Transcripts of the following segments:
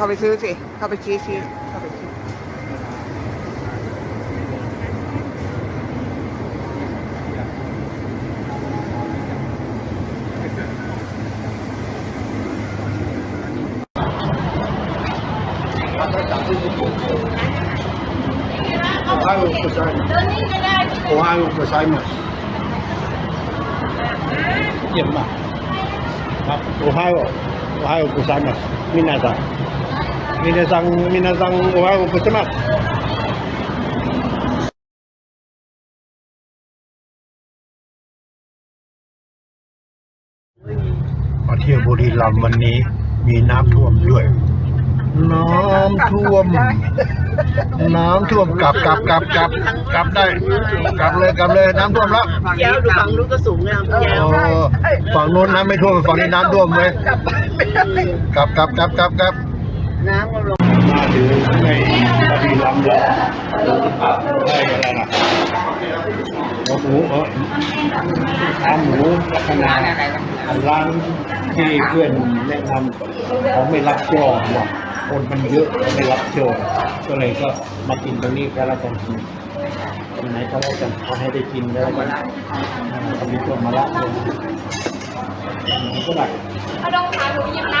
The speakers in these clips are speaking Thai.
เข้าไปซื้อสิ เข้าไปชี้ชี้เข้าไปชี้ おはようございます。おはようございます。เยี่ยมมากครับโอไฮโอโอไฮโอกุซา มัสมินาซังมินาซังมินาซังโอไฮโอกุซามัสมาเที่ยวบุรีรัมย์วันนี้มีน้ำท่วมด้วย น้ำท่วม น้ำท่วมกลับกลับกลับกลับกลับได้กลับเลยกลับเลยน้ำท่วมแล้วแก้วดูฝั่งนู้นก็สูงนะแก้วอ๋อฝั่งโน้นน้ำไม่ท่วมฝั่งนี้น้ำท่วมเลยกลับกลับกลับกลับกลับ น้ำก็ลงมาถึงในปฏิลำแล้วได้อะไรนะหัวหมูเออขาหมูลักษณะร้านที่เพื่อนแนะนำเขาไม่รับจองว่ะคนมันเยอะไม่รับจองก็เลยก็มากินตรงนี้ก็แล้วกันตรงไหนก็แล้วกันเขาให้ได้กินแล้วกันมีตัวมาละเลยก็ได้พดงขาหนูหยิบน้ำมนะ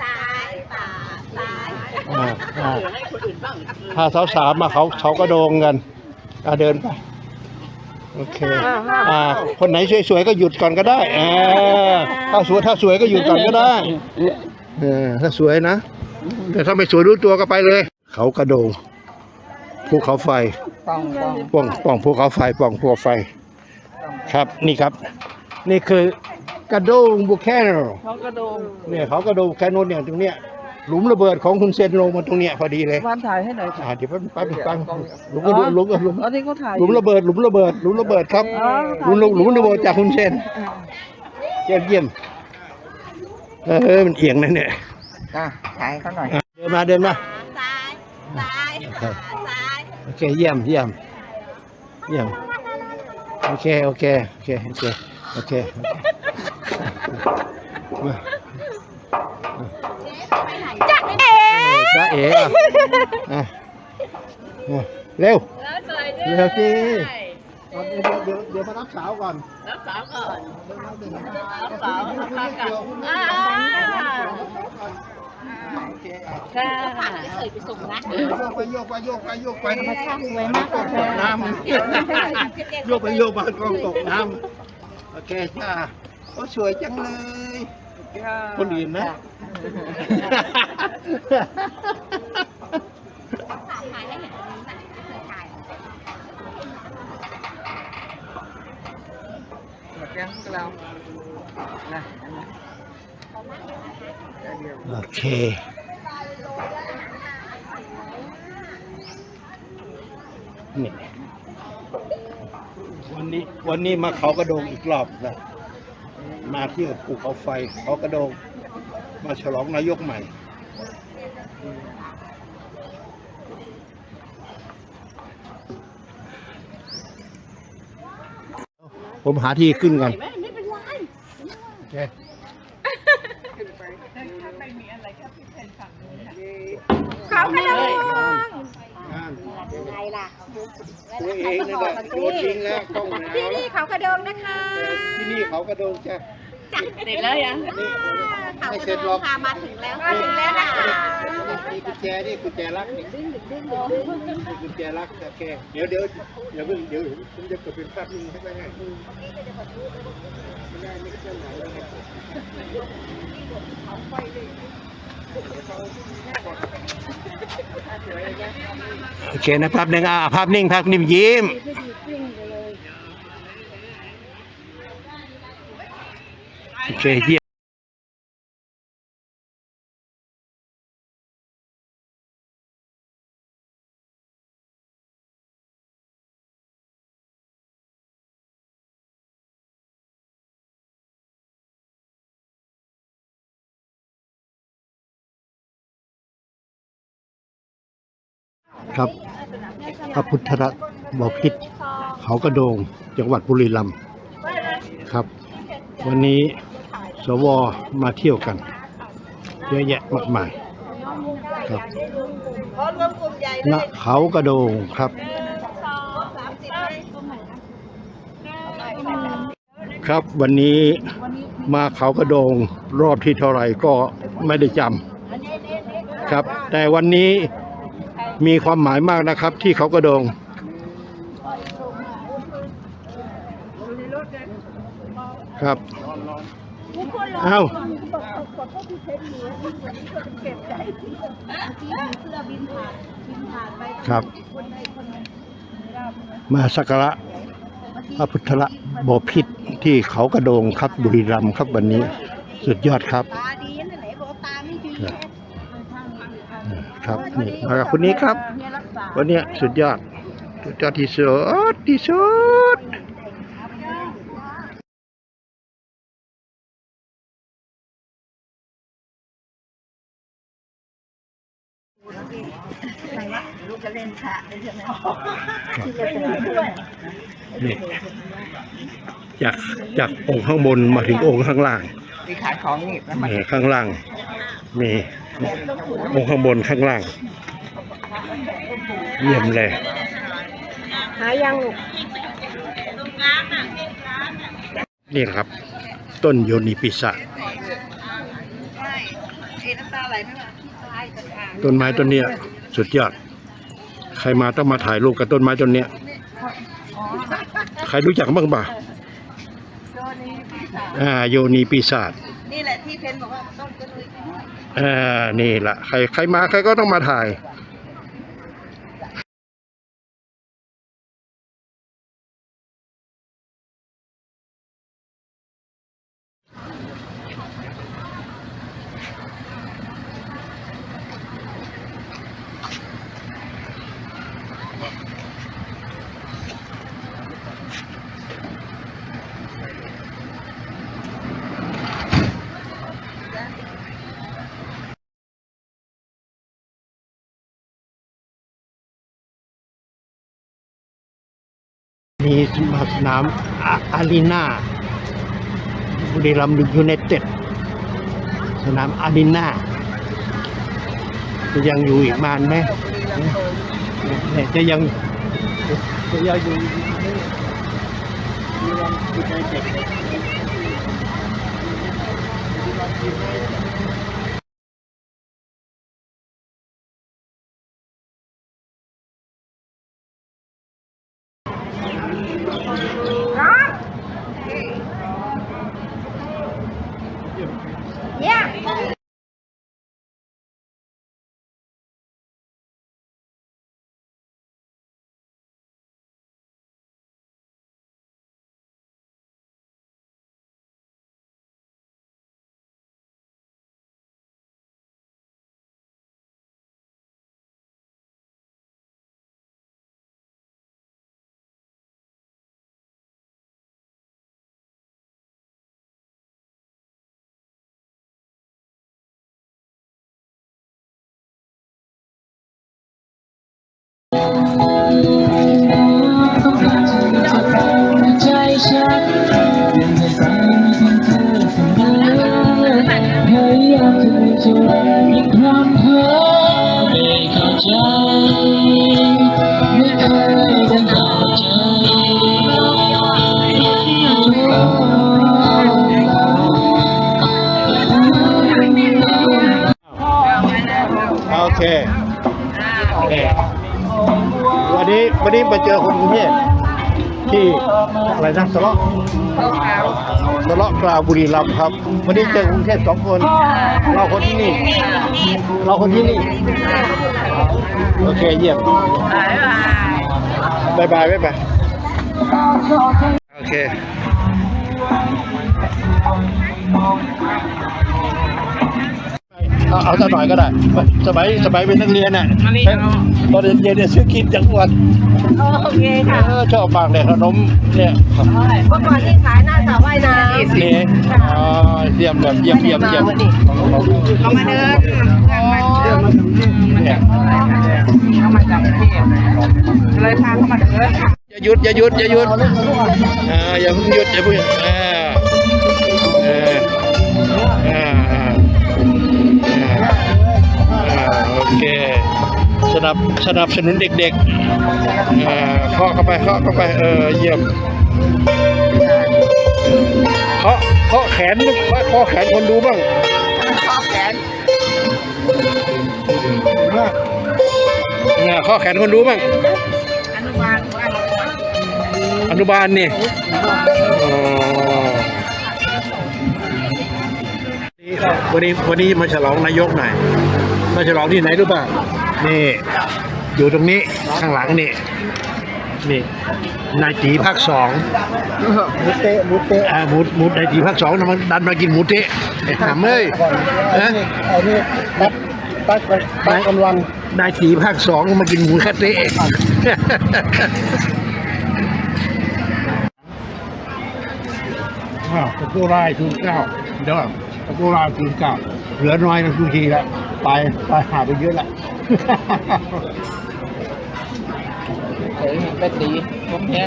ซ้าโอยเคซ้ายฝาซ้ายอ่าอ่าถ้าสาวสามมาเขาเขาก็โดงกันอ่าเดินไปโอเคอ่าคนไหนสวยๆก็หยุดก่อนก็ได้อ่าถ้าสวยถ้าสวยก็หยุดก่อนก็ได้เออถ้าสวยนะแต่ถ้าไม่สวยรู้ตัวก็ไปเลย เขากระโดงภูเขาไฟป้องป้องป่องป่องภูเขาไฟป่องภูเขาไฟ ครับนี่ครับ นี่คือ กระโดงบุแคนเขากระโดงเนี่ยเขากระโดงแคนโนนเนี่ยตรงเนี้ยหลุมระเบิดของคุณเซนลงมาตรงเนี้ยพอดีเลยวันถ่ายให้หน่อยอ่าเดี๋ยวแป๊บแป๊บแป๊บหลุมหลุมหลุมหลุมอันนี้เขาถ่ายหลุมระเบิดหลุมระเบิดหลุมระเบิดครับอ๋อหลุมหลุมระเบิดจากคุณเซนเยี่ยมเยี่ยมเออมันเอียงนะเนี่ยอะถ่ายเขาหน่อยอะเดินมาเดินมาซ้ายซ้ายขวาซ้ายโอเคเยี่ยมเยี่ยมเยี่ยมโอเคโอเคโอเคโอเคโอเค มาจัดเอ๋จ้าเอ๋อะอะอะเร็วแล้วสวยด้วยเร็วสิเดี๋ยวเดี๋ยวเดี๋ยวมารับสาวก่อนรับสาวก่อนรับสาวรับสาวกันอ่าโอเคอะก็ฝากเฉยไปส่งนะโยกไปโยกไปโยกไปโยกไปธรรมชาติสวยมากเลยตกน้ำโยกไปโยกมากองตกน้ำโอเคจ้า โอ้สวยจังเลยคนอื่นนะ ถ่ายให้เห็นตรงนี้น่ะเคยถ่ายหมดยังพวกเรานะอันนี้เดี๋ยวโอเค นี่วันนี้วันนี้มาเขากระโดงอีกรอบนะ มาที่ภูเขาไฟเขากระโดง มาฉลองนายกใหม่ ผมหาที่ขึ้นก่อนโอเคเขาขนมนั่นยังไงล่ะ ตัวเองนี่แหละโดนทิ้งแล้วกล้องหนาวที่นี่เขากระโดงนะคะที่นี่เขากระโดงจ้ะเสร็จแล้วยังนี่เขาไม่กระเสร็จโดหรงอกค่ะมาถึงแล้วมาถึงแล้วนะคะนี่กุญแจนี่กุญแจรักนี่นี่กุญแจรักโอเคเดี๋ยวเดี๋ยวเดี๋ยวเพิ่งเดี๋ยวผมจะกดเป็นภาพนิ่งให้ได้ไงไม่ได้ไม่เคลื่อนไหวแล้วไง โอเคนะภาพหนึ่งอ่าภาพนิ่งภาพนิ่งยิ้มโอเคเยี่ยม ครับ พระพุทธรัตน์บพิตรเขากระโดง จังหวัดบุรีรัมย์ครับ วันนี้สวมาเที่ยวกัน เยอะแยะมากมายครับณเขากระโดงครับ ครับวันนี้มาเขากระโดงรอบที่เท่าไหร่ก็ไม่ได้จำครับ แต่วันนี้ มีความหมายมากนะครับ ที่เขากระโดง ครับเอ้าครับ มาสักการะพระพุทธะบพิษที่เขากระโดงครับบุรีรัมย์ครับวันนี้ สุดยอดครับ ตาดีนั่นไหนบอกตาไม่ดี ครับนี่มากับคนนี้ครับ วันเนี้ยสุดยอด สุดยอดที่สุดที่สุดลูกจะเล่นค่ะใช่ไหมนี่จากจากองค์ข้างบนมาถึงองค์ข้างล่าง ที่ขายของนี่มันนี่ข้างล่าง มีองค์ข้างบนข้างล่าง เยี่ยมเลย หายังลูกนี่ครับ ต้นโยนิปิสะใช่เอ็น้ำตาไหลไม่มาพี่ชายจัดการต้นไม้ต้นเนี้ยสุดยอด ใครมาต้องมาถ่ายรูปกับต้นไม้ต้นเนี้ย ใครรู้จักบ้างป่ะโดนี้พี่สาว อ่าโยนีปีศาจนี่แหละที่เพนบอกว่าต้องจะลุยไปด้วยอ่านี่ละใครใครมาใครก็ต้องมาถ่าย มีสนามอาอารีนาบุรีรัมย์ยูไนเต็ดสนามอารีนาจะยังอยู่อีกนานไหมเนี่ยจะยังจะยังอยู่อีกไหมบุรีรัมย์ยูไนเต็ด วันนี้วันนี้มาเจอคนกรุงเทพที่อะไรนะสะเลาะสะเลาะกลาวบุรีรัมย์ครับ วันนี้เจอกรุงเทพสองคน เราคนที่นี่ เราคนที่นี่ โอเคเยี่ยมบายบายบายบายโอเค เอาเอาสักหน่อยก็ได้ สมัยสมัยเป็นนักเรียนน่ะตอนเรียนเรียนเนี่ยซื้อกินจังหวัดโอเคค่ะเออชอบมากเลยขนมเนี่ยเมื่อก่อนที่ขายหน้าสาวว่ายน้ำนี่อ๋อเยี่ยมแบบเยี่ยมเยี่ยมเยี่ยมเขามาเดินเนี่ยเพื่อนมาเขามาจากกรุงเทพเลยพาเขามาเดินอย่าหยุดอย่าหยุดอย่าหยุดอ่าอย่าเพิ่งหยุดอย่าเพิ่งอ่า สนับสนับสนุนเด็กๆอ่าเคาะเข้าไปเคาะเข้าไปเออเยี่ยมเคาะเคาะแขนเคาะแขนคนดูบ้างชอบแขนเนี่ยข้อแขนคนรู้บ้างอนุบาลว่าอนุบาลนี่อ๋อวันนี้วันนี้มาฉลองนายกหน่อยมาฉลองที่ไหนรู้ป่ะ นี่ อยู่ตรงนี้ข้างหลังนี่ นี่นายตีภาคสองมุเตะมุเตะอ่าหมูหมูนายตีภาคสองนะมันดันมากินหมูเตะไอ้หามเอ้ยฮะเอานี่ตัดตัดตัดกำลังนายตีภาคสองมากินหมูคาเตะ อ้าวตะกูรายศูนย์เก้าเดี๋ยวก่อนตะกูรายศูนย์เก้าเหลือน้อยนะทุกทีแล้วไปไปหาไปเยอะละ เฮ้ยเป็นดีผมแพ้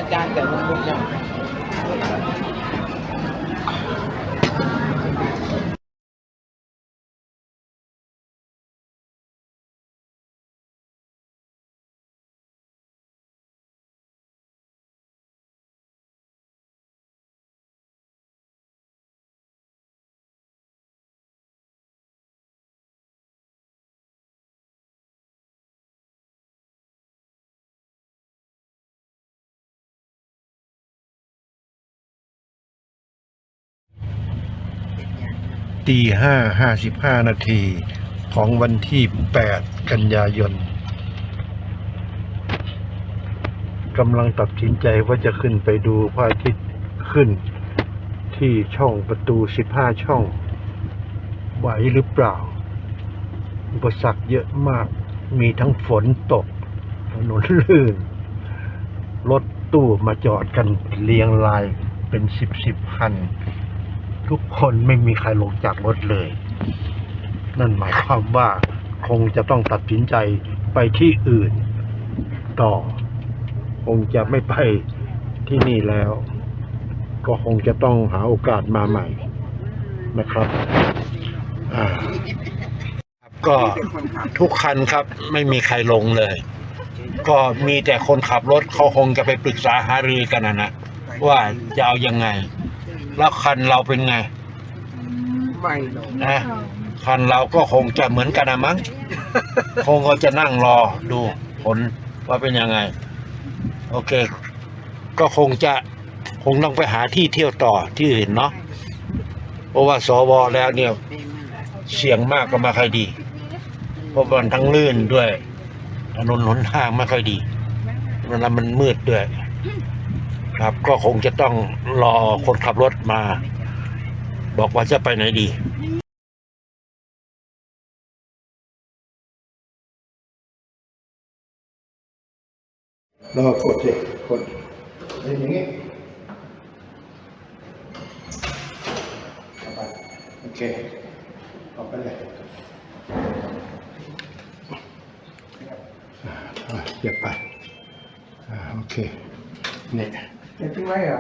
ตีห้าห้าสิบห้านาทีของวันที่แปดกันยายนกำลังตัดสินใจว่าจะขึ้นไปดูพระอาทิตย์ขึ้นที่ช่องประตูสิบห้าช่อง ไหวหรือเปล่า อุปสรรคเยอะมากมีทั้งฝนตก ถนนลื่น รถตู้มาจอดกันเรียงรายเป็นสิบสิบคัน ทุกคนไม่มีใครลงจากรถเลย นั่นหมายความว่าคงจะต้องตัดสินใจไปที่อื่น ต่อ คงจะไม่ไปที่นี่แล้ว ก็คงจะต้องหาโอกาสมาใหม่นะครับอ่าก็ทุกคันครับ ไม่มีใครลงเลย ก็มีแต่คนขับรถเขาคงจะไปปรึกษาหารือกันนะนะว่าจะเอายังไง แล้วคันเราเป็นไงไม่ลงนะคันเราก็คงจะเหมือนกันนะมั้ง คงก็จะนั่งรอดูผลว่าเป็นยังไง โอเค ก็คงจะคงต้องไปหาที่เที่ยวต่อที่อื่นเนาะเพราะว่าสวแล้วเนี่ย เสี่ยงมากก็ไม่ค่อยดีเพราะมันทั้งลื่นด้วยถนนหนทางไม่ค่อยดีเวลามันมืดด้วย ครับ ก็คงจะต้องรอคนขับรถมา บอกว่าจะไปไหนดีแล้วก็กดสิกดอย่างนี้เอาไปโอเคเอาไปเลยอะเก็บไปอ่าโอเคเนี่ย จะทิ้งไว้เหรอ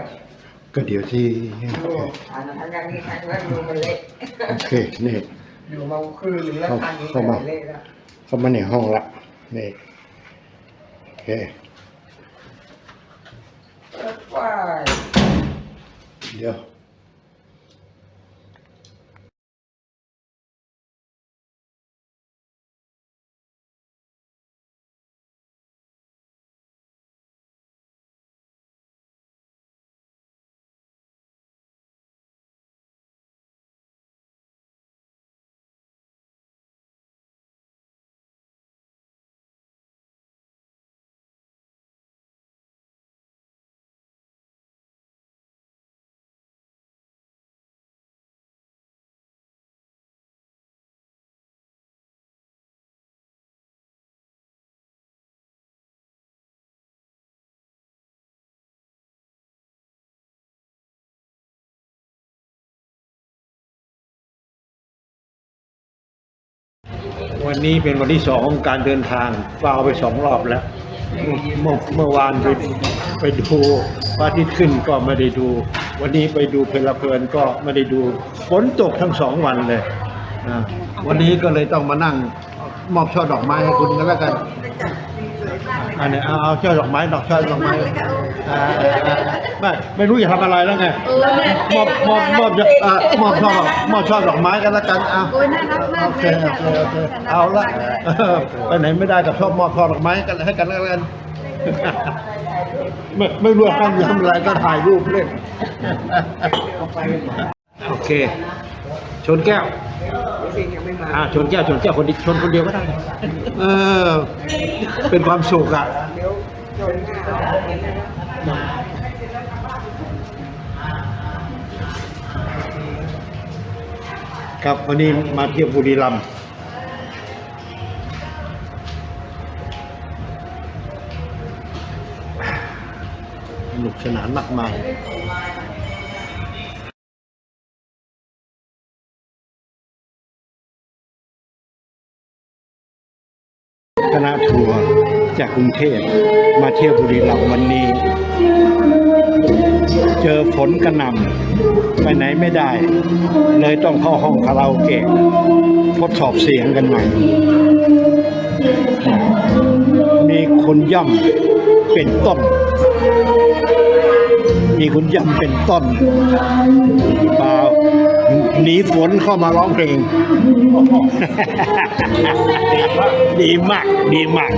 ก็เดี๋ยวที่โอ้อ่านทางการนี้ทางนั้นดูมันเละโอเคนี่อยู่มาคืนหรือแล้วทางนี้เข้ามาเลขแล้วเข้ามาในห้องละนี่โอเคว้ายเดี๋ยว วันนี้เป็นวันที่สองของการเดินทางฟาวไปสองรอบแล้ว เมื่อเมื่อวานไปไปดูพระอาทิตย์ขึ้นก็ไม่ได้ดู วันนี้ไปดูเพลินเพลินก็ไม่ได้ดูฝนตกทั้งสองวันเลยอ่าวันนี้ก็เลยต้องมานั่งมอบช่อดอกไม้ให้คุณกันแล้วกันอันนี้เอาเอาช่อดอกไม้ดอกช่อดอกไม้อ่าอ่าอ่าไม่ไม่รู้จะทำอะไรแล้วไงมอบมอบมอบอ่ามอบช่อมอบช่อดอกไม้กันแล้วกันเอา โอ้ยน่ารักมาก โอเคเลยโอเคโอเคเอาละเออไปไหนไม่ได้กับชอบมอบช่อดอกไม้กันให้กันแล้วกันไม่ไม่รู้ห้องทำอะไรก็ถ่ายรูปเล่นโอเค ชนแก้วสิยังไม่มาอ่าชนแก้วชนแก้วคนเดียวชนคนเดียวก็ได้ เออ เป็นความสุขอะ ครับวันนี้มาเที่ยวบุรีรัมย์สนุกสนานมากมายคณะทัวร์จากกรุงเทพมาเที่ยวบุรีรัมย์วันนี้ เจอฝนกระหน่ำไปไหนไม่ได้ เลยต้องเข้าห้องคาราโอเกะทดสอบเสียงกันใหม่ มีคนย่ำเป็นต้น มีคนย่ำเป็นต้นเปล่าหนีฝนเข้ามาร้องเพลง ดีมาก ดีมาก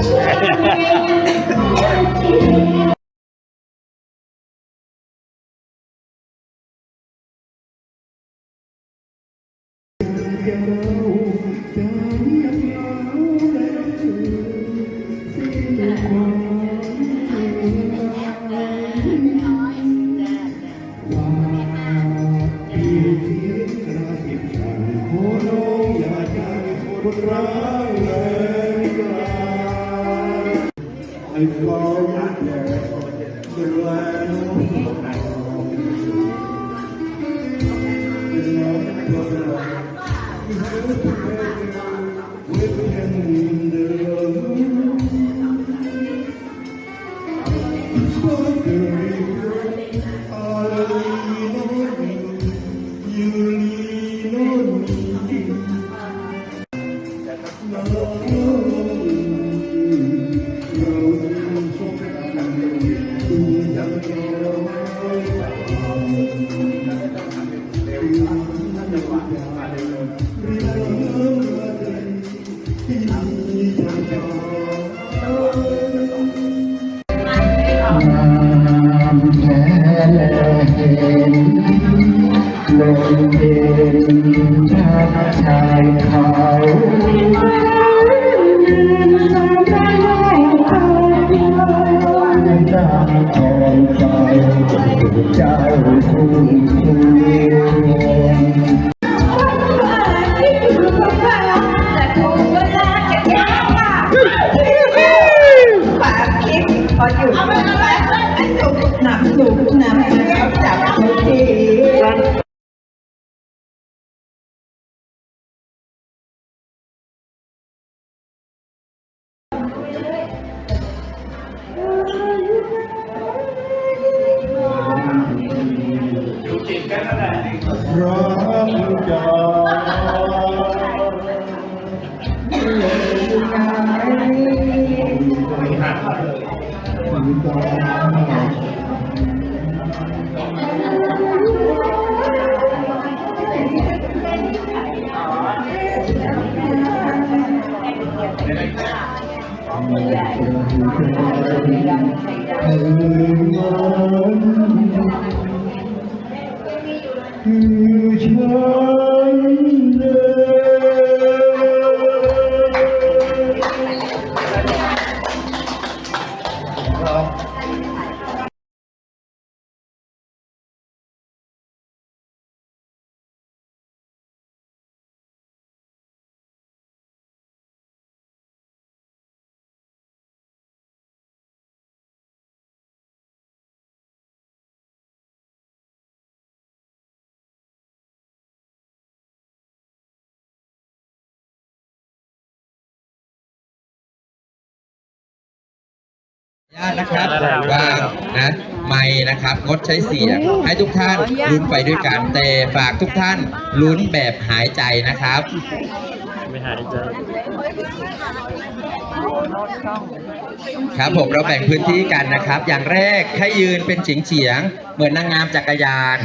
Canada. Bro. ญาตนะครับวางนะไม่นะครับงดใช้เสียง ให้ทุกท่านลุ้นไปด้วยกันแต่ฝากทุกท่านลุ้นแบบหายใจนะครับครับผมเราแบ่งพื้นที่กันนะครับ อย่างแรกให้ยืนเป็นเฉียงเฉียงๆเหมือนนางงามจักรยาน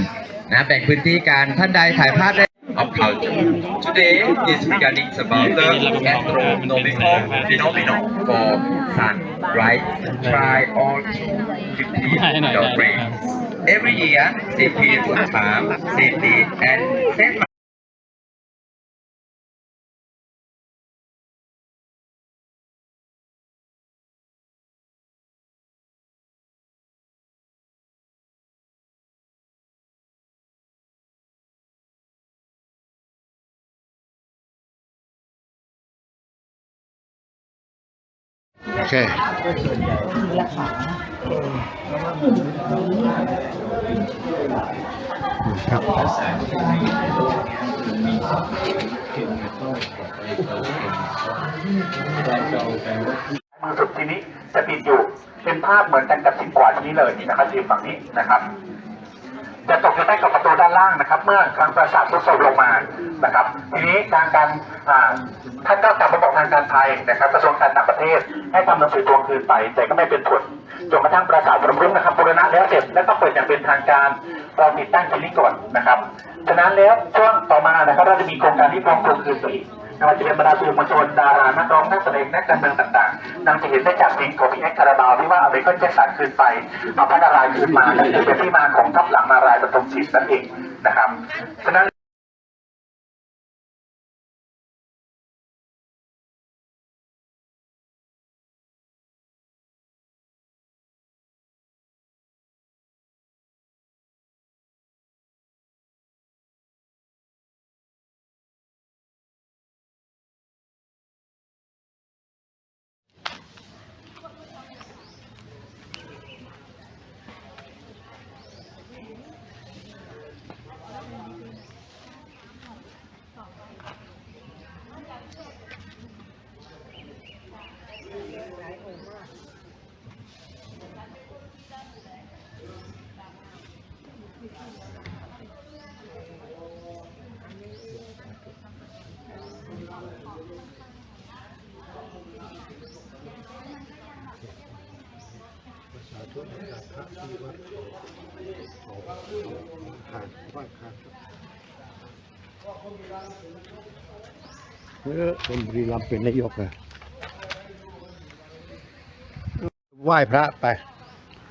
นะแบ่งพื้นที่กันท่านใดถ่ายภาพได้ of culture. Today is regarding about the astronomical phenomenon for sun, right? Try all to repeat your brain. Every year, same period of time, same day, and same Okay. มือสุดทีนี้จะติดอยู่เป็นภาพเหมือนกันกับสิบกว่านี้เลยนี่นะครับทีมฝั่งนี้นะครับ จะตกอยู่ใต้กับประตูด้านล่างนะครับ เมื่อครั้งปราสาททุดโทรมลงมานะครับ ทีนี้ทางการท่านก็กลับมาบอกทางการไทยนะครับกระทรวงการต่างประเทศ ให้ทำหนังสือทวงคืนไป แต่ก็ไม่เป็นผลจนกระทั่งปราสาทพรหมรุ้งนะครับบูรณะแล้วเสร็จแล้วก็เปิดอย่างเป็นทางการเราติดตั้งที่นี้ก่อนนะครับฉะนั้นแล้วช่วงต่อมานะครับเราจะมีโครงการที่ทวงคืนคืนไปอีก ไม่ว่าจะเป็นบรรดาสื่อมวลชนดารานักร้องนักแสดงนักการเมืองต่างๆนำจะเห็นได้จากเพลงของพี่แอ๊กคาราบาวที่ว่าเอาไปก็แจ็คสันคืนไปเอาพระนารายณ์คืนมานั่นคือเป็นที่มาของทับหลังนารายณ์ปฐมศิษย์นั่นเองนะครับฉะนั้น เออเป็นบุรีรัมย์เป็นนายกนะไหว้พระไป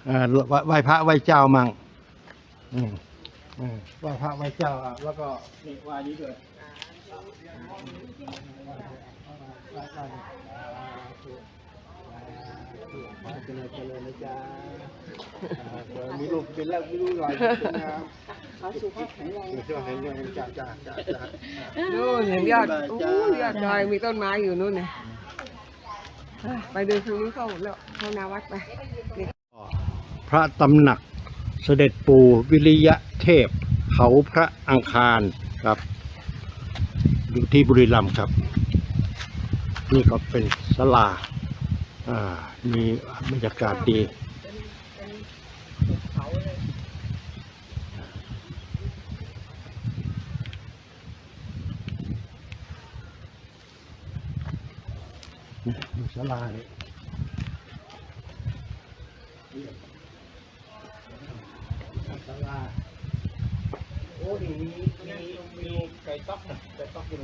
เออไหว้ไหว้พระไหว้เจ้ามั่งอืมอืมไหว้พระไหว้เจ้าอะแล้วก็นี่ไหว้นี้ด้วยไหว้ไหว้ไหว้ เจริญเจริญนะจ๊ะอ่าเดี๋ยวมีลูกเป็นแล้วมีลูกหน่อยเป็นงามขอสุขภาพแข็งแรงจ้าจ้าจ้าจ้าจ้านู่นเห็นยอดอู้ยอดดอยมีต้นไม้อยู่นู่นเนี่ยอะไปดูตรงนี้เข้าหมดแล้วเข้านาวัดไปนี่พระตำหนักเสด็จปู่วิริยะเทพเขาพระอังคารครับ อยู่ที่บุรีรัมย์ครับ นี่ก็เป็นศาลาอ่า มีบรรยากาศดีดูศาลาเนี่ยศาลาโอ้นี่มีมีมีไก่ต๊อกนะไก่ต๊อกอยู่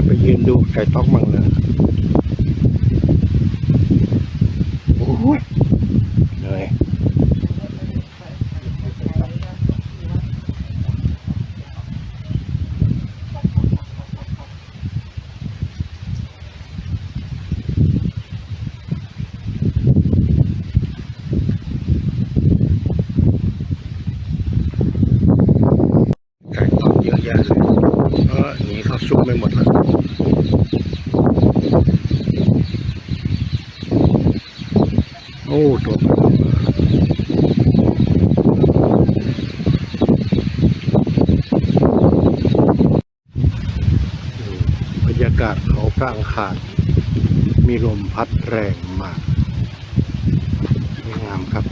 แม่ไปยืนดูไก่ต๊อกมั่งเลยโอ้ยเหนื่อยไก่ต๊อกเยอะแยะเลยเออหนีเข้าซุกไปหมดแล้วโอ้ตัวบรรยากาศเขากลางคานมีลมพัดแรงมากสวยงามครับ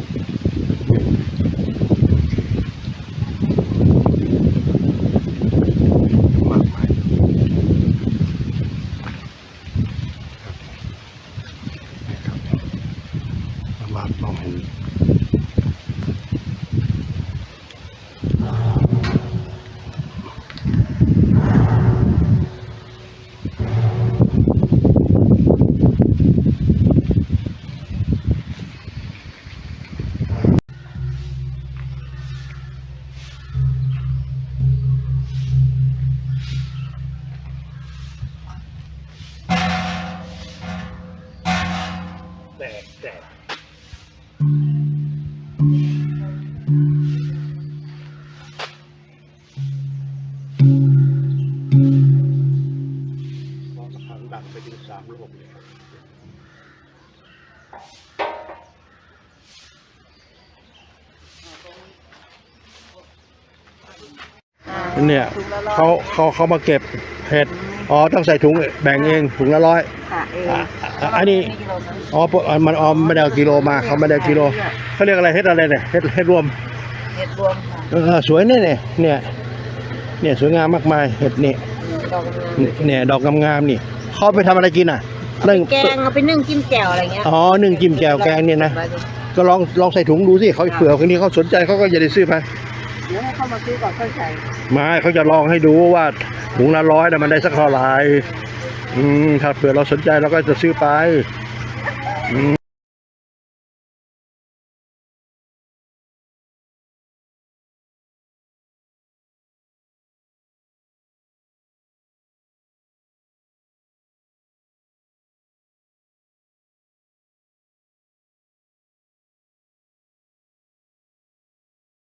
มากมายครับสามารถมองเห็น เนี่ยเขาเขาเขามาเก็บเห็ดอ๋อต้องใส่ถุงแบ่งเองถุงละร้อย ค่ะเออะอะอันนี้อ๋อปกอะมันออมไม่ได้เอากิโลมาเขาไม่ได้เอากิโลเขาเรียกอะไรเฮ็ดอะไรเนี่ยเฮ็ดเฮ็ดรวมเห็ดรวมค่ะเออสวยเนี่ยเนี่ยเนี่ยเนี่ยสวยงามมากมายเห็ดนี่ดอกงามเนี่ยดอกงามๆนี่เขาเอาไปทำอะไรกินอะนึ่งแกงเอาไปนึ่งจิ้มแจ่วอะไรเงี้ยอ๋อนึ่งจิ้มแจ่วแกงเนี่ยนะ ก็ลองลองใส่ถุงดูสิเขาเผื่อคนนี้เขาสนใจเขาก็จะได้ซื้อไป เดี๋ยวให้เข้ามาซื้อก่อนค่อยใส่ไม่เขาจะลองให้ดูว่าถุงละร้อยน่มันได้สักเท่าไหร่อืมถ้าเผื่อเราสนใจเราก็จะซื้อไป อืม